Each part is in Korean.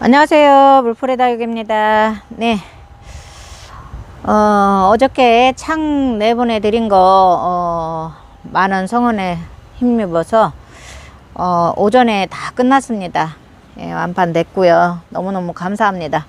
안녕하세요. 물풀의 다육입니다. 네. 어, 어저께 창 내보내 드린 거, 어, 많은 성원에 힘입어서, 어, 오전에 다 끝났습니다. 예, 완판됐고요. 너무너무 감사합니다.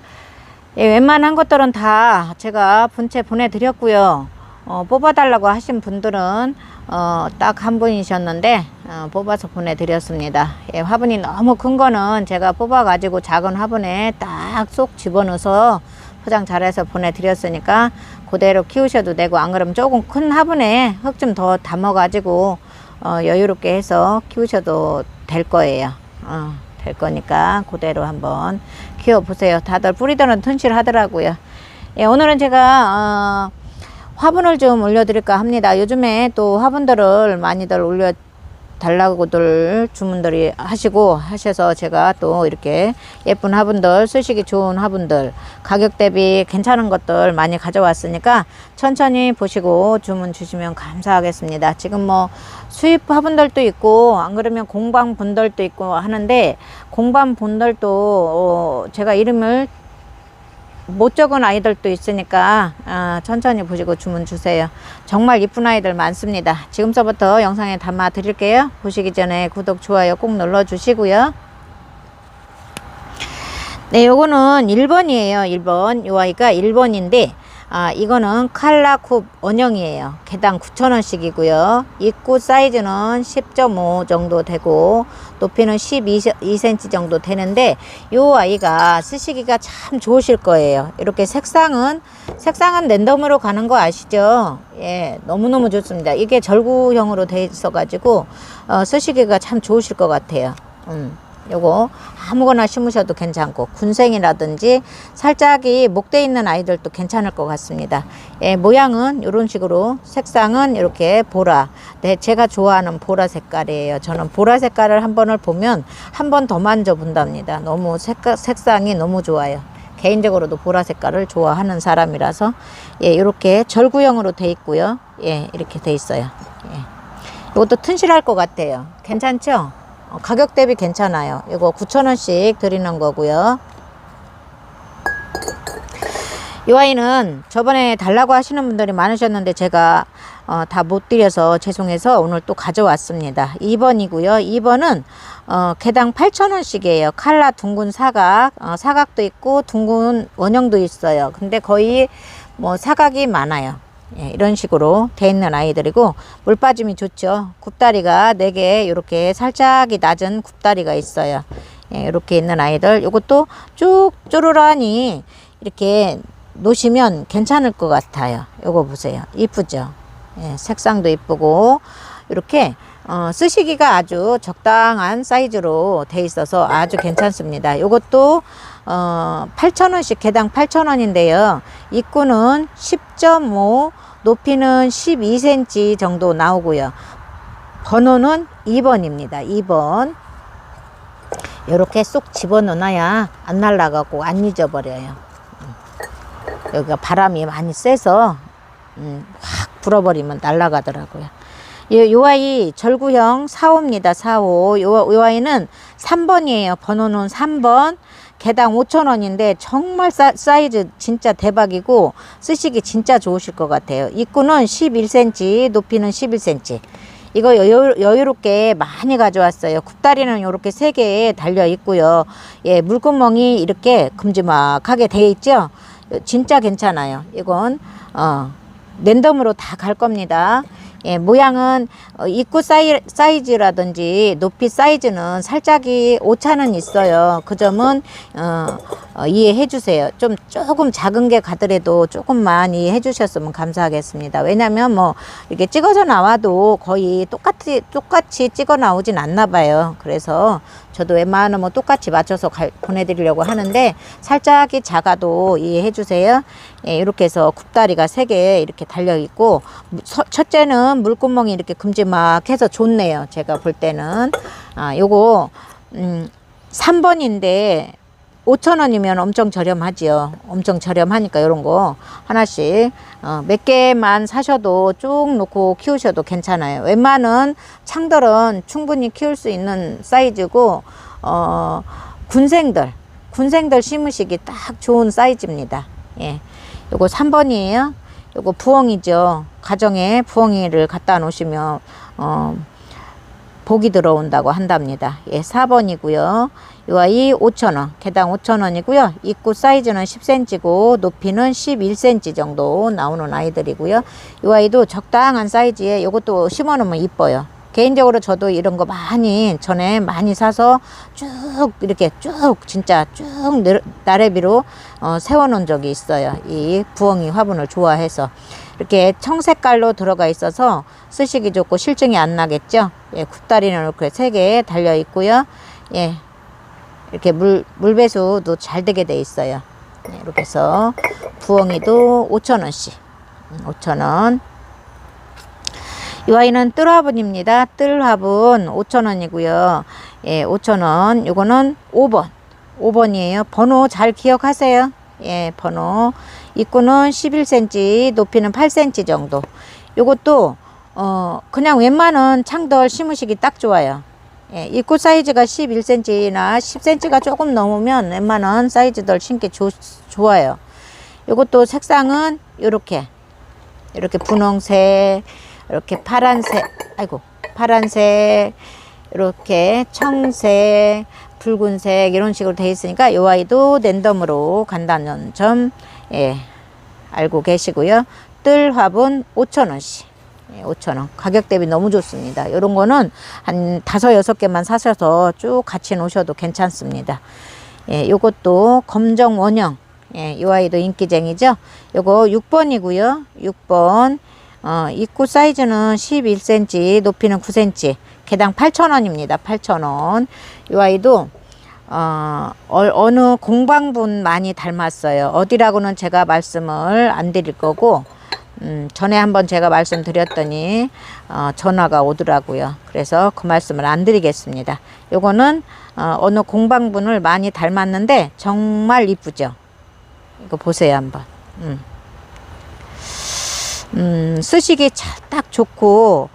예, 웬만한 것들은 다 제가 본체 보내드렸고요. 어, 뽑아달라고 하신 분들은 어, 딱 한 분이셨는데 어, 뽑아서 보내드렸습니다. 예, 화분이 너무 큰 거는 제가 뽑아가지고 작은 화분에 딱 쏙 집어넣어서 포장 잘해서 보내드렸으니까 그대로 키우셔도 되고 안 그러면 조금 큰 화분에 흙 좀 더 담아가지고 어, 여유롭게 해서 키우셔도 될 거예요. 어, 될 거니까 그대로 한번 키워보세요. 다들 뿌리들은 튼실하더라고요. 예, 오늘은 제가 어, 화분을 좀 올려드릴까 합니다. 요즘에 또 화분들을 많이들 올려 달라고들 주문들이 하시고 하셔서 제가 또 이렇게 예쁜 화분들 쓰시기 좋은 화분들 가격 대비 괜찮은 것들 많이 가져왔으니까 천천히 보시고 주문 주시면 감사하겠습니다. 지금 뭐 수입 화분들도 있고 안 그러면 공방 분들도 있고 하는데 공방 분들도 어 제가 이름을 못 적은 아이들도 있으니까 아, 천천히 보시고 주문 주세요. 정말 이쁜 아이들 많습니다. 지금서부터 영상에 담아 드릴게요. 보시기 전에 구독, 좋아요 꼭 눌러 주시고요. 네, 요거는 1번이에요. 1번. 요 아이가 1번인데 아, 이거는 칼라쿱 원형이에요. 개당 9,000원씩이고요. 입구 사이즈는 10.5 정도 되고 높이는 12cm 정도 되는데 요 아이가 쓰시기가 참 좋으실 거예요. 이렇게 색상은 색상은 랜덤으로 가는 거 아시죠? 예, 너무너무 좋습니다. 이게 절구형으로 돼 있어 가지고 어, 쓰시기가 참 좋으실 것 같아요. 음. 요거 아무거나 심으셔도 괜찮고 군생이라든지 살짝이 목대 있는 아이들도 괜찮을 것 같습니다. 예, 모양은 이런 식으로 색상은 이렇게 보라. 네, 제가 좋아하는 보라 색깔이에요. 저는 보라 색깔을 한 번을 보면 한 번 더 만져 본답니다. 너무 색깔, 색상이 너무 좋아요. 개인적으로도 보라 색깔을 좋아하는 사람이라서 예, 이렇게 절구형으로 돼 있고요. 예, 이렇게 돼 있어요. 예. 이것도 튼실할 것 같아요. 괜찮죠? 어, 가격 대비 괜찮아요. 이거 9,000원씩 드리는 거고요. 이 아이는 저번에 달라고 하시는 분들이 많으셨는데 제가 어, 다 못 드려서 죄송해서 오늘 또 가져왔습니다. 2번이고요. 2번은 어, 개당 8,000원씩이에요. 칼라 둥근 사각, 어, 사각도 있고 둥근 원형도 있어요. 근데 거의 뭐 사각이 많아요. 예, 이런 식으로 돼 있는 아이들이고 물 빠짐이 좋죠. 굽다리가 4개 이렇게 살짝이 낮은 굽다리가 있어요. 예, 이렇게 있는 아이들 이것도 쭉 쪼르르하니 이렇게 놓으시면 괜찮을 것 같아요. 요거 보세요. 이쁘죠? 예, 색상도 이쁘고 이렇게 어, 쓰시기가 아주 적당한 사이즈로 돼 있어서 아주 괜찮습니다. 요것도 어, 8,000원씩 개당 8,000원인데요. 입구는 10.5, 높이는 12cm 정도 나오고요. 번호는 2번입니다. 2번. 이렇게 쏙 집어넣어놔야 안 날아가고 안 잊어버려요. 음. 여기가 바람이 많이 세서 음, 확 불어버리면 날아가더라고요. 요, 요 아이 절구형 4호입니다. 4호. 요, 요 아이는 3번이에요. 번호는 3번. 개당 5,000원인데 정말 사, 사이즈 진짜 대박이고 쓰시기 진짜 좋으실 것 같아요. 입구는 11cm, 높이는 11cm. 이거 여유, 여유롭게 많이 가져왔어요. 굽다리는 이렇게 세 개에 달려 있고요. 예, 물구멍이 이렇게 큼지막하게 돼 있죠. 진짜 괜찮아요. 이건 어, 랜덤으로 다 갈 겁니다. 예, 모양은 어, 입구 사이, 사이즈라든지 높이 사이즈는 살짝이 오차는 있어요. 그 점은 어, 어, 이해해 주세요. 좀 조금 작은 게 가더라도 조금만 이해해 주셨으면 감사하겠습니다. 왜냐면 뭐 이렇게 찍어서 나와도 거의 똑같이 똑같이 찍어 나오진 않나 봐요. 그래서 저도 웬만하면 뭐 똑같이 맞춰서 갈, 보내드리려고 하는데 살짝이 작아도 이해해 주세요. 예, 이렇게 해서 굽다리가 세 개 이렇게 달려 있고 서- 첫째는 물구멍이 이렇게 큼지막해서 좋네요. 제가 볼 때는 아 요거 음 3번인데 5,000원이면 엄청 저렴하지요. 엄청 저렴하니까 이런 거 하나씩 어, 몇 개만 사셔도 쭉 놓고 키우셔도 괜찮아요. 웬만한 창들은 충분히 키울 수 있는 사이즈고 어, 군생들 군생들 심으시기 딱 좋은 사이즈입니다. 예. 요거 3번이에요. 요거 부엉이죠. 가정에 부엉이를 갖다 놓으시면 어 복이 들어온다고 한답니다. 예, 4번이고요. 이 아이 5,000원, 개당 5,000원이고요. 입구 사이즈는 10cm고 높이는 11cm 정도 나오는 아이들이고요. 이 아이도 적당한 사이즈에 이것도 심어놓으면 이뻐요. 개인적으로 저도 이런 거 많이 전에 많이 사서 쭉 이렇게 쭉 진짜 쭉 늘- 나래비로 어, 세워놓은 적이 있어요. 이 부엉이 화분을 좋아해서 이렇게 청색깔로 들어가 있어서 쓰시기 좋고 실증이 안 나겠죠. 예, 굽다리는 이렇게 세 개 달려 있고요. 예, 이렇게 물 물 배수도 잘 되게 돼 있어요. 네, 이렇게 해서 부엉이도 5천 원씩, 5천 원. 이 아이는 뜰 화분입니다. 뜰 화분 5,000원이고요. 예, 5,000원. 요거는 5번. 5번이에요. 번호 잘 기억하세요. 예, 번호. 입구는 11cm, 높이는 8cm 정도. 요것도 어 그냥 웬만한 창들 심으시기 딱 좋아요. 예, 입구 사이즈가 11cm나 10cm가 조금 넘으면 웬만한 사이즈들 심기 좋, 좋아요. 요것도 색상은 요렇게 이렇게 분홍색, 이렇게 파란색, 아이고, 파란색, 이렇게 청색, 붉은색 이런 식으로 돼 있으니까 요 아이도 랜덤으로 간다는 점, 예, 알고 계시고요. 뜰 화분 5,000원씩. 예, 5,000원. 가격 대비 너무 좋습니다. 요런 거는 한 다섯, 여섯 개만 사셔서 쭉 같이 놓으셔도 괜찮습니다. 예, 요것도 검정 원형. 예, 요 아이도 인기쟁이죠. 요거 6번이고요. 6번. 어, 입구 사이즈는 11cm, 높이는 9cm. 개당 8,000원입니다. 8,000원. 요 아이도 어, 어, 어느 공방분 많이 닮았어요. 어디라고는 제가 말씀을 안 드릴 거고, 음, 전에 한번 제가 말씀드렸더니, 어, 전화가 오더라고요. 그래서 그 말씀을 안 드리겠습니다. 요거는, 어, 어느 공방분을 많이 닮았는데, 정말 이쁘죠? 이거 보세요, 한번. 음. 음, 쓰시기 차- 딱 좋고,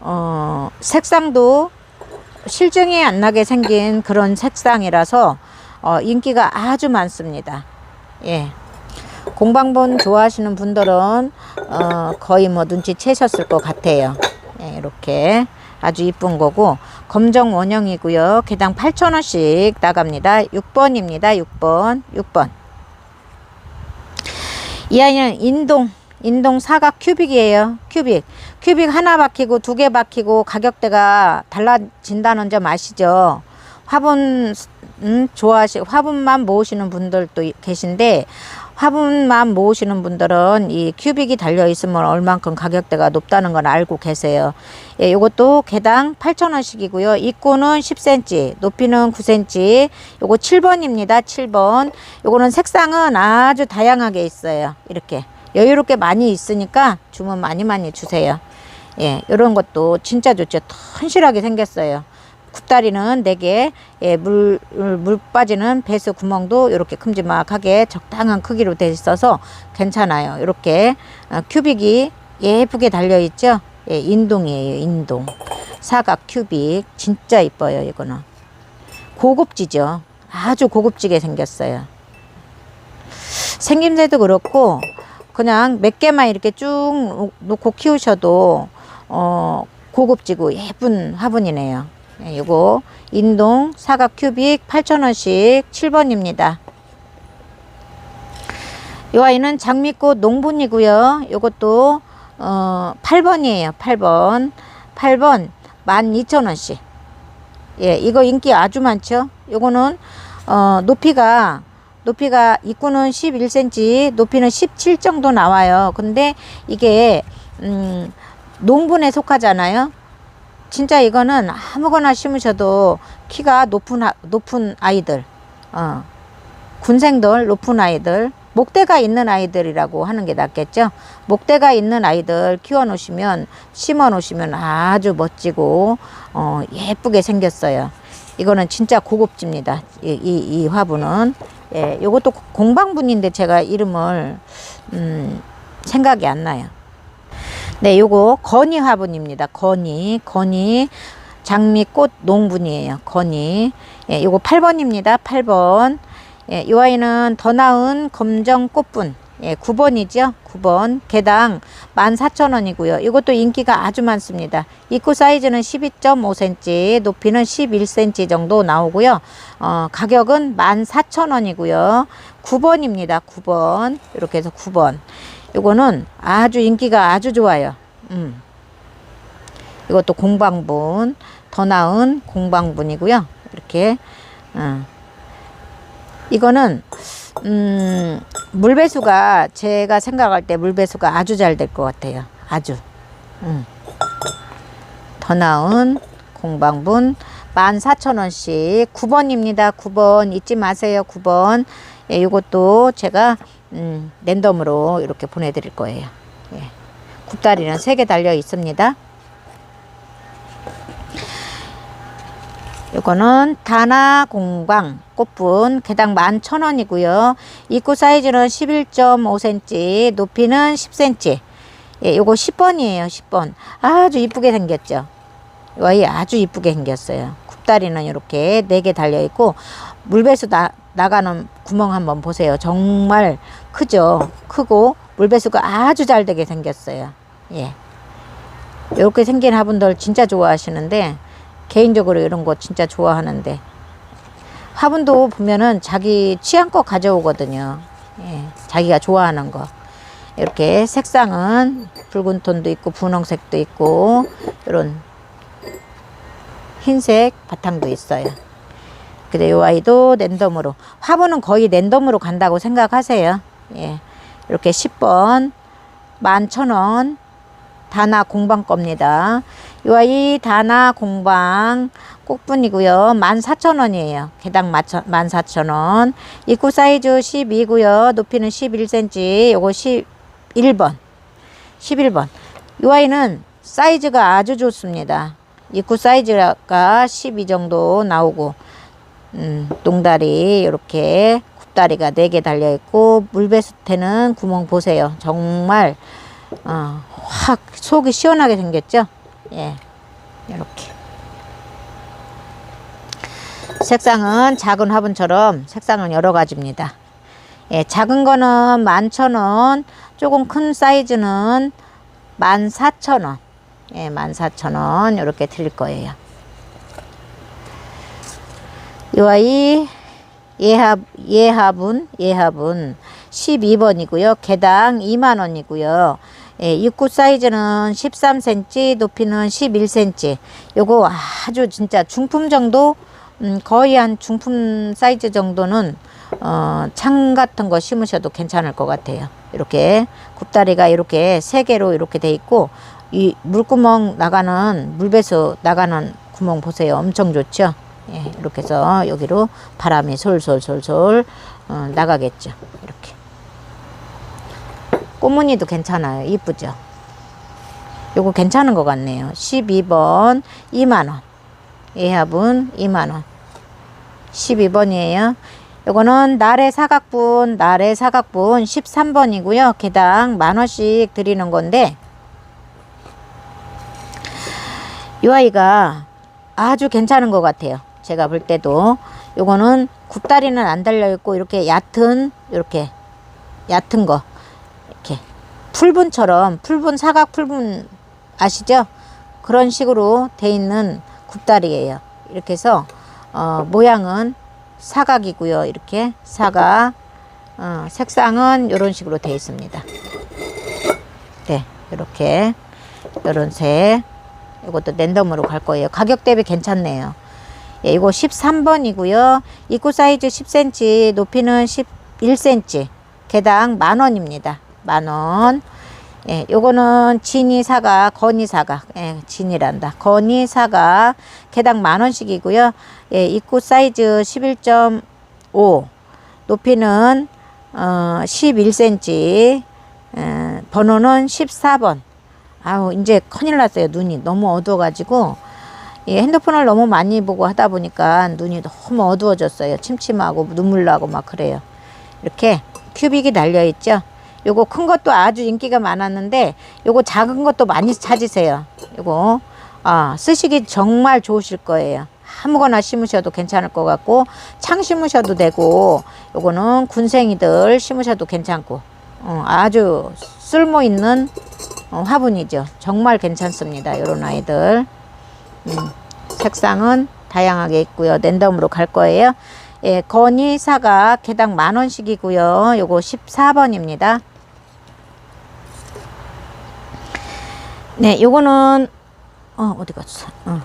어, 색상도 실증이 안 나게 생긴 그런 색상이라서 어, 인기가 아주 많습니다. 예. 공방본 좋아하시는 분들은 어, 거의 뭐 눈치채셨을 것 같아요. 예, 이렇게 아주 이쁜 거고 검정 원형이고요. 개당 8,000원씩 나갑니다. 6번입니다. 6번. 6번. 이 아이는 인동 인동 사각 큐빅이에요. 큐빅. 큐빅 하나 박히고 두 개 박히고 가격대가 달라진다는 점 아시죠? 화분 음, 좋아하시 화분만 모으시는 분들도 이- 계신데 화분만 모으시는 분들은 이 큐빅이 달려 있으면 얼만큼 가격대가 높다는 걸 알고 계세요. 예, 이것도 개당 8,000원씩이고요. 입구는 10cm, 높이는 9cm. 요거 7번입니다. 7번. 요거는 색상은 아주 다양하게 있어요. 이렇게 여유롭게 많이 있으니까 주문 많이 많이 주세요. 예, 이런 것도 진짜 좋죠. 튼실하게 생겼어요. 굽다리는 4개, 예, 물, 물 빠지는 배수 구멍도 이렇게 큼지막하게 적당한 크기로 돼 있어서 괜찮아요. 이렇게 어, 큐빅이 예쁘게 달려있죠? 예, 인동이에요, 인동. 사각 큐빅. 진짜 이뻐요, 이거는. 고급지죠? 아주 고급지게 생겼어요. 생김새도 그렇고, 그냥 몇 개만 이렇게 쭉 놓고 키우셔도, 어, 고급지고 예쁜 화분이네요. 네, 요거 인동 사각 큐빅 8,000원씩 7번입니다. 요 아이는 장미꽃 농분이고요. 요것도 어 8번이에요. 8번. 8번 12,000원씩. 예, 이거 인기 아주 많죠. 요거는 어 높이가 높이가 입구는 11cm, 높이는 17 정도 나와요. 근데 이게 음 농분에 속하잖아요. 진짜 이거는 아무거나 심으셔도 키가 높은 아- 높은 아이들, 어, 군생들 높은 아이들, 목대가 있는 아이들이라고 하는 게 낫겠죠. 목대가 있는 아이들 키워 놓으시면 심어 놓으시면 아주 멋지고 어, 예쁘게 생겼어요. 이거는 진짜 고급집니다. 이, 이, 이 화분은 예, 요것도 공방분인데 제가 이름을 음, 생각이 안 나요. 네, 요거 건이 화분입니다. 건이, 건이 장미꽃 농분이에요. 건이. 예, 요거 8번입니다. 8번. 예, 이 아이는 더 나은 검정 꽃분. 예, 9번이죠. 9번. 개당 14,000원이고요. 이것도 인기가 아주 많습니다. 입구 사이즈는 12.5cm, 높이는 11cm 정도 나오고요. 어, 가격은 14,000원이고요. 9번입니다. 9번. 이렇게 해서 9번. 이거는 아주 인기가 아주 좋아요. 음. 이것도 공방분. 더 나은 공방분이고요. 이렇게. 어. 이거는 음, 물배수가 제가 생각할 때 물배수가 아주 잘 될 것 같아요. 아주. 음. 더 나은 공방분 14,000원씩 9번입니다. 9번 잊지 마세요. 9번. 예, 이것도 제가 음, 랜덤으로 이렇게 보내드릴 거예요. 예. 굽다리는 3개 달려 있습니다. 이거는 다나 공방 꽃분 개당 11,000원이고요. 입구 사이즈는 11.5cm, 높이는 10cm. 예, 요거 10번이에요. 10번. 아주 이쁘게 생겼죠. 이 아이 아주 이쁘게 생겼어요. 굽다리는 이렇게 4개 달려 있고 물배수 나, 나가는 구멍 한번 보세요. 정말 크죠. 크고 물배수가 아주 잘 되게 생겼어요. 예. 이렇게 생긴 화분들 진짜 좋아하시는데 개인적으로 이런 거 진짜 좋아하는데 화분도 보면은 자기 취향껏 가져오거든요. 예, 자기가 좋아하는 거. 이렇게 색상은 붉은 톤도 있고 분홍색도 있고 이런 흰색 바탕도 있어요. 근데 이 아이도 랜덤으로 화분은 거의 랜덤으로 간다고 생각하세요. 예, 이렇게 10번 11,000원 다나 공방 겁니다. 이 아이 다나 공방 꽃분이고요. 14,000원이에요. 개당 14,000원. 입구 사이즈 12고요. 높이는 11cm. 요거 11번. 11번. 이 아이는 사이즈가 아주 좋습니다. 입구 사이즈가 12 정도 나오고 음, 똥다리 이렇게 굽다리가 4개 달려 있고 물배수태는 구멍 보세요. 정말 어, 확 속이 시원하게 생겼죠? 예. 이렇게. 색상은 작은 화분처럼 색상은 여러 가지입니다. 예, 작은 거는 11,000원, 조금 큰 사이즈는 14,000원. 예, 14,000원 이렇게 드릴 거예요. 이 아이 예합 예합은 예합은 12번이고요. 개당 2만 원이고요. 예, 입구 사이즈는 13cm, 높이는 11cm. 요거 아주 진짜 중품 정도 음, 거의 한 중품 사이즈 정도는 어, 창 같은 거 심으셔도 괜찮을 것 같아요. 이렇게 굽다리가 이렇게 세 개로 이렇게 돼 있고 이 물구멍 나가는 물배수 나가는 구멍 보세요. 엄청 좋죠. 예, 이렇게 해서 여기로 바람이 솔솔솔솔 어, 나가겠죠. 이렇게 꽃무늬도 괜찮아요. 이쁘죠. 요거 괜찮은 것 같네요. 12번 2만원 예합은 2만원 12번이에요. 요거는 날의 사각분, 날의 사각분 13번이고요. 개당 만원씩 드리는 건데 이 아이가 아주 괜찮은 것 같아요. 제가 볼 때도 요거는 굽다리는 안 달려 있고 이렇게 얕은 이렇게 얕은 거 이렇게 풀분처럼 풀분 사각 풀분 아시죠? 그런 식으로 돼 있는 굽다리예요. 이렇게 해서 어, 모양은 사각이고요. 이렇게 사각 어, 색상은 이런 식으로 되어 있습니다. 네, 이렇게 이런 색 이것도 랜덤으로 갈 거예요. 가격 대비 괜찮네요. 예, 이거 13번이고요. 입구 사이즈 10cm, 높이는 11cm. 개당 만 원입니다. 만 원. 예, 요거는 진이 사과, 건이 사과. 예, 진이란다. 건이 사과. 개당 만 원씩이고요. 예, 입구 사이즈 11.5. 높이는 어, 11cm. 에, 번호는 14번. 아우, 이제 큰일 났어요. 눈이 너무 어두워가지고. 예, 핸드폰을 너무 많이 보고 하다 보니까 눈이 너무 어두워졌어요. 침침하고 눈물 나고 막 그래요. 이렇게 큐빅이 달려 있죠. 요거 큰 것도 아주 인기가 많았는데 요거 작은 것도 많이 찾으세요. 요거 아, 쓰시기 정말 좋으실 거예요. 아무거나 심으셔도 괜찮을 것 같고 창 심으셔도 되고 요거는 군생이들 심으셔도 괜찮고 어, 아주 쓸모 있는 어, 화분이죠. 정말 괜찮습니다. 요런 아이들. 음, 색상은 다양하게 있고요. 랜덤으로 갈 거예요. 예, 건이 사과 개당 만 원씩이고요. 요거 14번입니다. 네, 요거는 어, 어디 갔어? 어.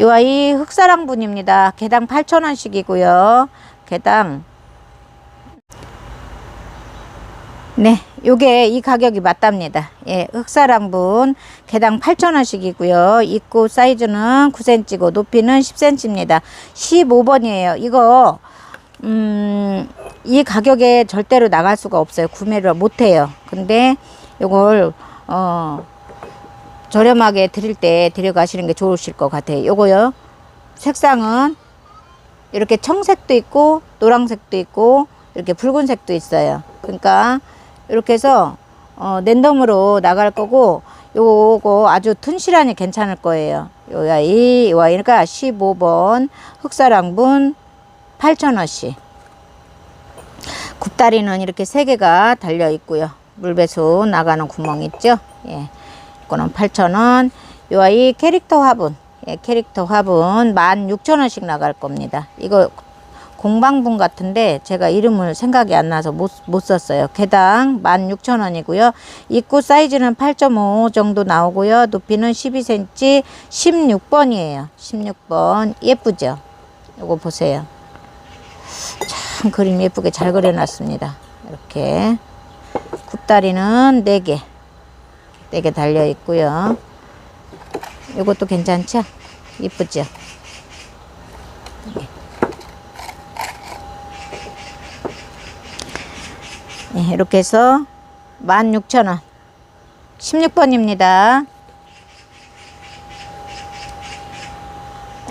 요 아이 흑사랑 분입니다. 개당 8,000원씩이고요. 개당 네, 요게 이 가격이 맞답니다. 예, 흑사랑분 개당 8,000원씩이고요. 입구 사이즈는 9cm고 높이는 10cm입니다. 15번이에요. 이거 음, 이 가격에 절대로 나갈 수가 없어요. 구매를 못 해요. 근데 요걸 어 저렴하게 드릴 때 데려가시는 게 좋으실 것 같아요. 요거요. 색상은 이렇게 청색도 있고 노란색도 있고 이렇게 붉은색도 있어요. 그러니까 이렇게 해서 어, 랜덤으로 나갈 거고 요거 아주 튼실하니 괜찮을 거예요. 요 아이, 요 아이가 15번 흑사랑분 8,000원씩. 굽다리는 이렇게 세 개가 달려 있고요. 물배수 나가는 구멍 있죠? 예. 이거는 8,000원. 요 아이 캐릭터 화분. 예, 캐릭터 화분 16,000원씩 나갈 겁니다. 이거 공방분 같은데 제가 이름을 생각이 안 나서 못, 못 썼어요. 개당 16,000원이고요. 입구 사이즈는 8.5 정도 나오고요. 높이는 12cm 16번이에요. 16번. 예쁘죠? 요거 보세요. 참 그림 예쁘게 잘 그려놨습니다. 이렇게. 굽다리는 4개. 4개 달려 있고요. 이것도 괜찮죠? 이쁘죠? 네, 이렇게 해서 16,000원. 16번입니다.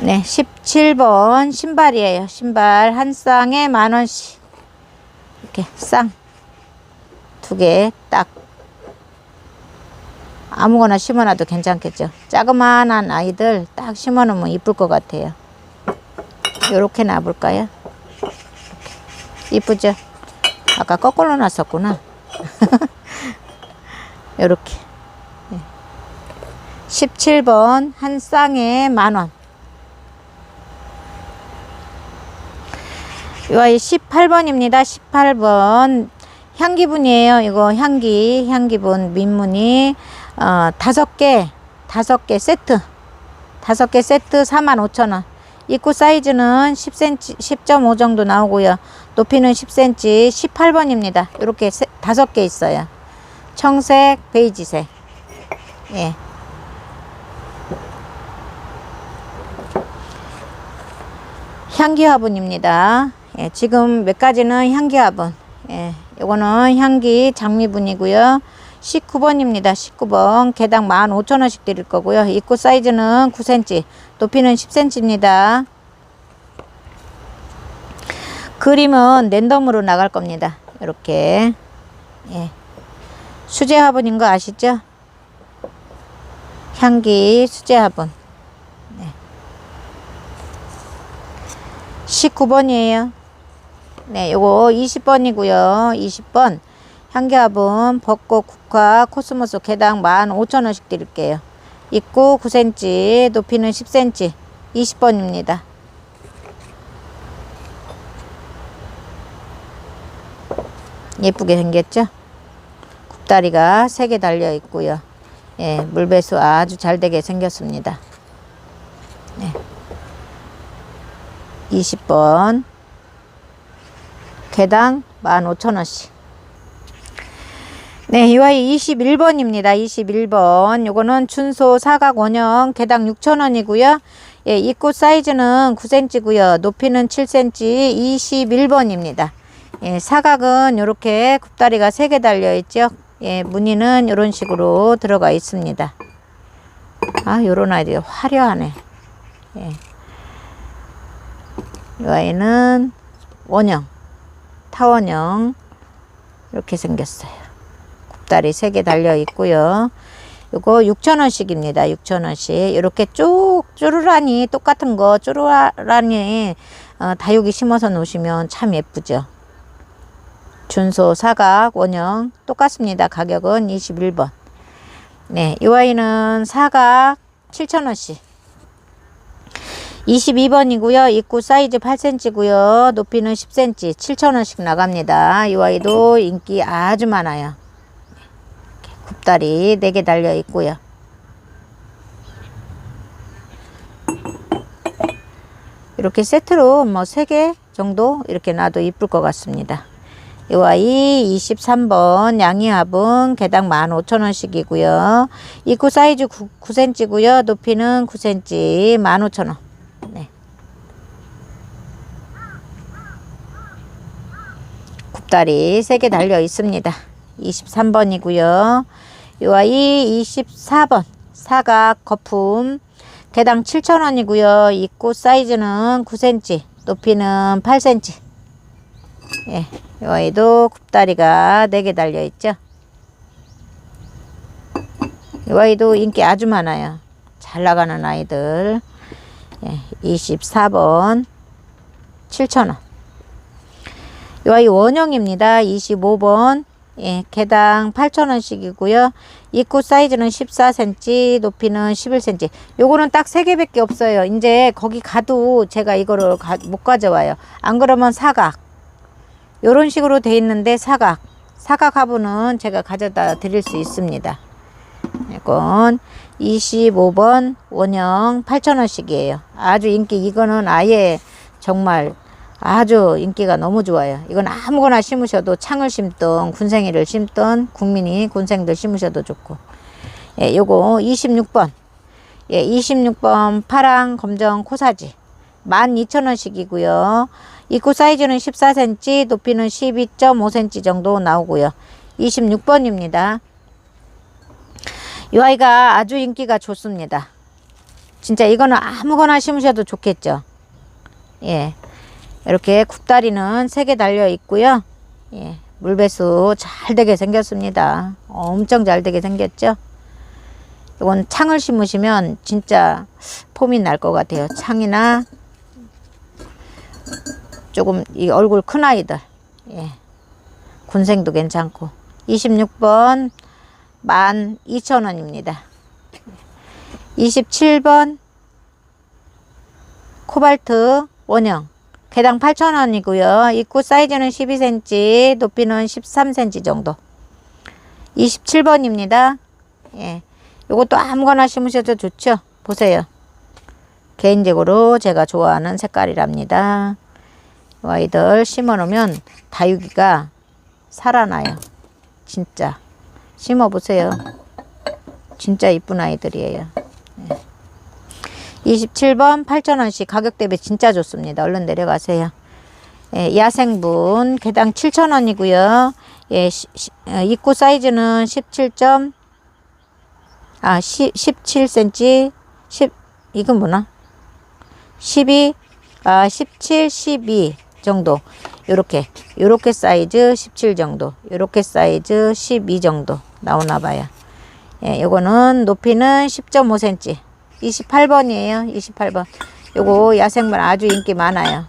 네, 17번 신발이에요. 신발 한 쌍에 만 원씩. 이렇게 쌍. 두 개 딱. 아무거나 심어놔도 괜찮겠죠. 자그마한 아이들 딱 심어놓으면 이쁠 것 같아요. 요렇게 놔볼까요? 이쁘죠? 아까 거꾸로 놨었구나. 요렇게. 17번 한 쌍에 만원. 요 아이 18번입니다. 18번. 향기분이에요. 이거 향기, 향기분 민무늬. 어, 다섯 개, 다섯 개 세트. 다섯 개 세트 45,000원. 입구 사이즈는 10cm, 10.5 정도 나오고요. 높이는 10cm, 18번입니다. 이렇게 세, 다섯 개 있어요. 청색, 베이지색. 예. 향기 화분입니다. 예, 지금 몇 가지는 향기 화분. 예, 요거는 향기 장미분이고요. 19번입니다. 19번. 개당 15,000원씩 드릴 거고요. 입구 사이즈는 9cm, 높이는 10cm입니다. 그림은 랜덤으로 나갈 겁니다. 이렇게. 예. 수제 화분인 거 아시죠? 향기 수제 화분. 네. 19번이에요. 네, 요거 20번이고요. 20번. 향기화분, 벚꽃, 국화, 코스모스 개당 15,000원씩 드릴게요. 입구 9cm, 높이는 10cm, 20번입니다. 예쁘게 생겼죠? 굽다리가 3개 달려 있고요. 예, 물배수 아주 잘 되게 생겼습니다. 네. 20번. 개당 15,000원씩. 네, 이 아이 21번입니다. 21번. 요거는 춘소 사각 원형 개당 6,000원이고요. 예, 입구 사이즈는 9cm고요. 높이는 7cm 21번입니다. 예, 사각은 요렇게 굽다리가 3개 달려 있죠. 예, 무늬는 요런 식으로 들어가 있습니다. 아, 요런 아이들 화려하네. 예. 이 아이는 원형, 타원형 이렇게 생겼어요. 굽다리 3개 달려 있고요. 요거 6,000원씩입니다. 6,000원씩. 이렇게 쭉 쭈루라니 똑같은 거 쭈루라니 어, 다육이 심어서 놓으시면 참 예쁘죠. 준소 사각 원형 똑같습니다. 가격은 21번. 네, 이 아이는 사각 7,000원씩. 22번이고요. 입구 사이즈 8cm고요. 높이는 10cm, 7,000원씩 나갑니다. 이 아이도 인기 아주 많아요. 굽다리 4개 달려 있고요. 이렇게 세트로 뭐 3개 정도 이렇게 놔도 이쁠 것 같습니다. 이 아이 23번 양이화분 개당 15,000원씩이고요. 입구 사이즈 9, 9cm고요. 높이는 9cm 15,000원. 네. 굽다리 3개 달려 있습니다. 23번이고요. 이 아이 24번 사각 거품 개당 7,000원이고요. 입구 사이즈는 9cm, 높이는 8cm. 예, 이 아이도 굽다리가 4개 달려 있죠. 이 아이도 인기 아주 많아요. 잘 나가는 아이들. 예, 24번 7,000원. 이 아이 원형입니다. 25번 예, 개당 8,000원씩이고요. 입구 사이즈는 14cm, 높이는 11cm. 요거는 딱 3개밖에 없어요. 이제 거기 가도 제가 이거를 가, 못 가져와요. 안 그러면 사각. 요런 식으로 돼 있는데 사각. 사각 화분은 제가 가져다 드릴 수 있습니다. 이건 25번 원형 8,000원씩이에요. 아주 인기 이거는 아예 정말 아주 인기가 너무 좋아요. 이건 아무거나 심으셔도 창을 심든 군생이를 심든 국민이 군생들 심으셔도 좋고. 예, 요거 26번. 예, 26번 파랑 검정 코사지. 12,000원씩이고요. 입구 사이즈는 14cm, 높이는 12.5cm 정도 나오고요. 26번입니다. 이 아이가 아주 인기가 좋습니다. 진짜 이거는 아무거나 심으셔도 좋겠죠. 예. 이렇게 굽다리는 3개 달려 있고요. 예, 물배수 잘 되게 생겼습니다. 엄청 잘 되게 생겼죠. 이건 창을 심으시면 진짜 폼이 날 것 같아요. 창이나 조금 이 얼굴 큰 아이들. 예. 군생도 괜찮고. 26번 12,000원입니다. 27번 코발트 원형 개당 8,000원이고요. 입구 사이즈는 12cm, 높이는 13cm 정도. 27번입니다. 예. 요것도 아무거나 심으셔도 좋죠. 보세요. 개인적으로 제가 좋아하는 색깔이랍니다. 이 아이들 심어 놓으면 다육이가 살아나요. 진짜. 심어 보세요. 진짜 이쁜 아이들이에요. 27번 8,000원씩 가격 대비 진짜 좋습니다. 얼른 내려가세요. 예, 야생분 개당 7,000원이고요. 예, 어, 입구 사이즈는 17점 아, 10, 17cm 10 이건 뭐나? 12 아, 17, 12 정도. 요렇게 요렇게 사이즈 17 정도. 요렇게 사이즈 12 정도 나오나 봐요. 예, 요거는 높이는 10.5cm. 28번이에요. 28번. 요거 야생분 아주 인기 많아요.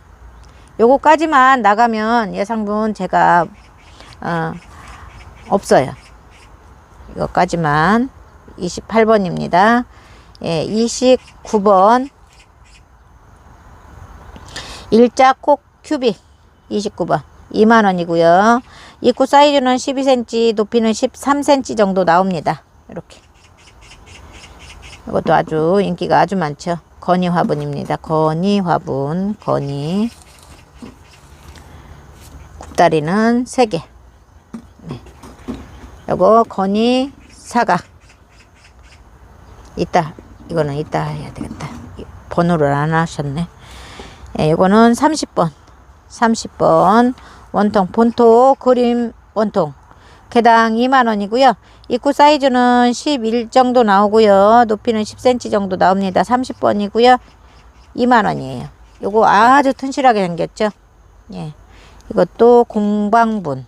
요거까지만 나가면 예상분 제가 어, 없어요. 이거까지만 28번입니다. 예, 29번 일자콕 큐빅 29번 2만원이고요. 입구 사이즈는 12cm, 높이는 13cm 정도 나옵니다. 이렇게. 이것도 아주 인기가 아주 많죠. 건이 화분입니다. 건이 화분, 건이. 굽다리는 3개. 네. 요거 건이 사각. 이따, 이거는 이따 해야 되겠다. 번호를 안 하셨네. 예, 요거는 30번. 30번. 원통, 본토, 그림 원통. 개당 2만원이고요. 입구 사이즈는 11 정도 나오고요. 높이는 10cm 정도 나옵니다. 30번이고요. 2만원이에요. 요거 아주 튼실하게 생겼죠. 예. 이것도 공방분.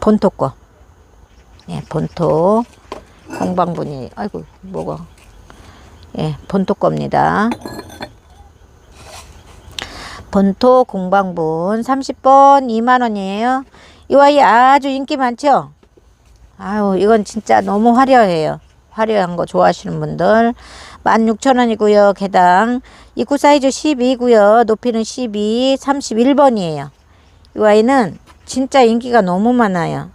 본토 거. 예, 본토 공방분이 아이고 뭐가 예, 본토 겁니다. 본토 공방분 30번 2만 원이에요. 이 아이 아주 인기 많죠? 아유, 이건 진짜 너무 화려해요. 화려한 거 좋아하시는 분들. 16,000원이고요. 개당. 입구 사이즈 12고요. 높이는 12, 31번이에요. 이 아이는 진짜 인기가 너무 많아요.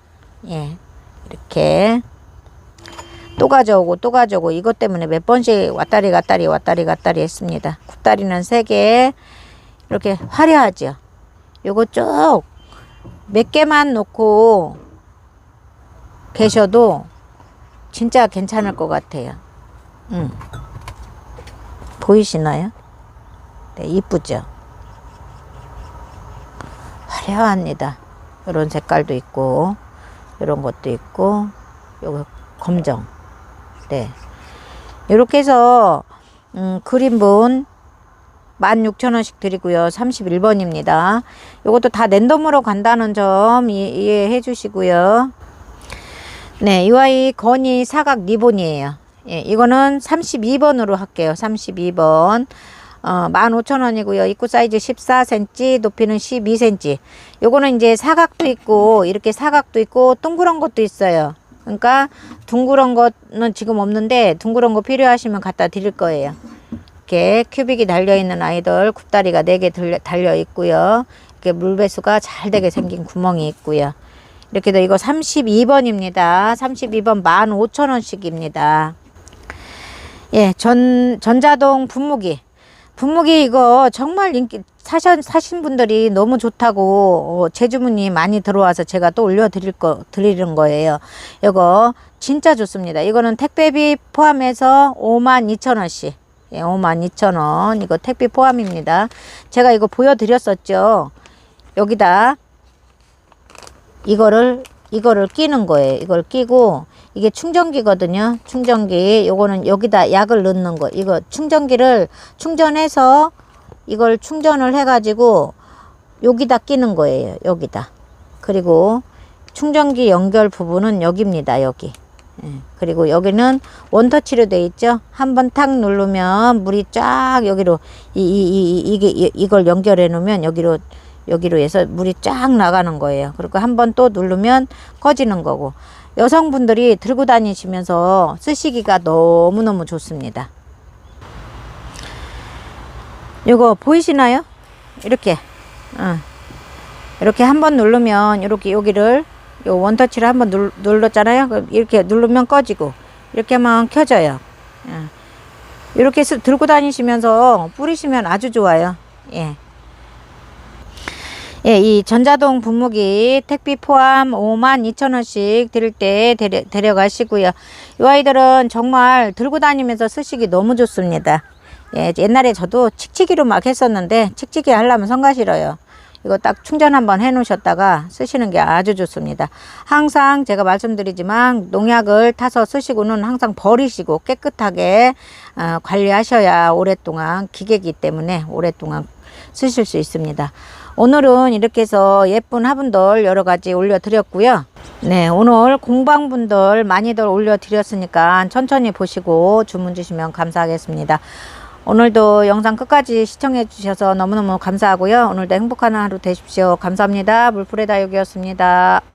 예. 이렇게. 또 가져오고 또 가져오고 이것 때문에 몇 번씩 왔다리 갔다리 왔다리 갔다리 했습니다. 굽다리는 3개. 이렇게 화려하죠. 요거 쭉 몇 개만 놓고 계셔도 진짜 괜찮을 것 같아요. 음. 보이시나요? 네, 이쁘죠? 화려합니다. 이런 색깔도 있고, 이런 것도 있고, 요거 검정. 네. 이렇게 해서, 음, 그린분 16,000원씩 드리고요. 31번입니다. 요것도 다 랜덤으로 간다는 점 이- 이해해 주시고요. 네, 이 아이 건이 사각 리본이에요. 예, 이거는 32번으로 할게요. 32번. 어, 15,000원이고요. 입구 사이즈 14cm, 높이는 12cm. 요거는 이제 사각도 있고, 이렇게 사각도 있고, 둥그런 것도 있어요. 그러니까, 둥그런 거는 지금 없는데, 둥그런 거 필요하시면 갖다 드릴 거예요. 이렇게 큐빅이 달려있는 아이들, 굽다리가 4개 달려 있고요. 이렇게 물배수가 잘 되게 생긴 구멍이 있고요. 이렇게 돼 이거 32번입니다. 32번 15,000원씩입니다. 예, 전 전자동 분무기. 분무기 이거 정말 인기 사신 사신 분들이 너무 좋다고 어, 재주문이 많이 들어와서 제가 또 올려 드릴 거 드리는 거예요. 이거 진짜 좋습니다. 이거는 택배비 포함해서 52,000원씩. 예, 52,000원. 이거 택배 포함입니다. 제가 이거 보여 드렸었죠. 여기다 이거를 이거를 끼는 거예요. 이걸 끼고 이게 충전기거든요. 충전기. 요거는 여기다 약을 넣는 거. 이거 충전기를 충전해서 이걸 충전을 해 가지고 여기다 끼는 거예요. 여기다. 그리고 충전기 연결 부분은 여기입니다. 여기. 예, 그리고 여기는 원터치로 돼 있죠. 한번 탁 누르면 물이 쫙 여기로 이, 이, 이, 이게 이- 이걸 연결해 놓으면 여기로 여기로 해서 물이 쫙 나가는 거예요. 그리고 한번 또 누르면 꺼지는 거고. 여성분들이 들고 다니시면서 쓰시기가 너무너무 좋습니다. 이거 보이시나요? 이렇게. 어. 이렇게 한번 누르면 이렇게 여기를 요 원터치를 한번 눌렀잖아요. 이렇게 누르면 꺼지고 이렇게 하면 켜져요. 예. 이렇게 해서 들고 다니시면서 뿌리시면 아주 좋아요. 예. 예, 이 전자동 분무기 택비 포함 5만 2천 원씩 드릴 때 데려, 데려가시고요. 이 아이들은 정말 들고 다니면서 쓰시기 너무 좋습니다. 예, 옛날에 저도 칙칙이로 막 했었는데 칙칙이 하려면 성가 싫어요. 이거 딱 충전 한번 해 놓으셨다가 쓰시는 게 아주 좋습니다. 항상 제가 말씀드리지만 농약을 타서 쓰시고는 항상 버리시고 깨끗하게 어, 관리하셔야 오랫동안 기계기 때문에 오랫동안 쓰실 수 있습니다. 오늘은 이렇게 해서 예쁜 화분들 여러 가지 올려드렸고요. 네, 오늘 공방분들 많이들 올려드렸으니까 천천히 보시고 주문 주시면 감사하겠습니다. 오늘도 영상 끝까지 시청해 주셔서 너무너무 감사하고요. 오늘도 행복한 하루 되십시오. 감사합니다. 물풀의 다육이었습니다.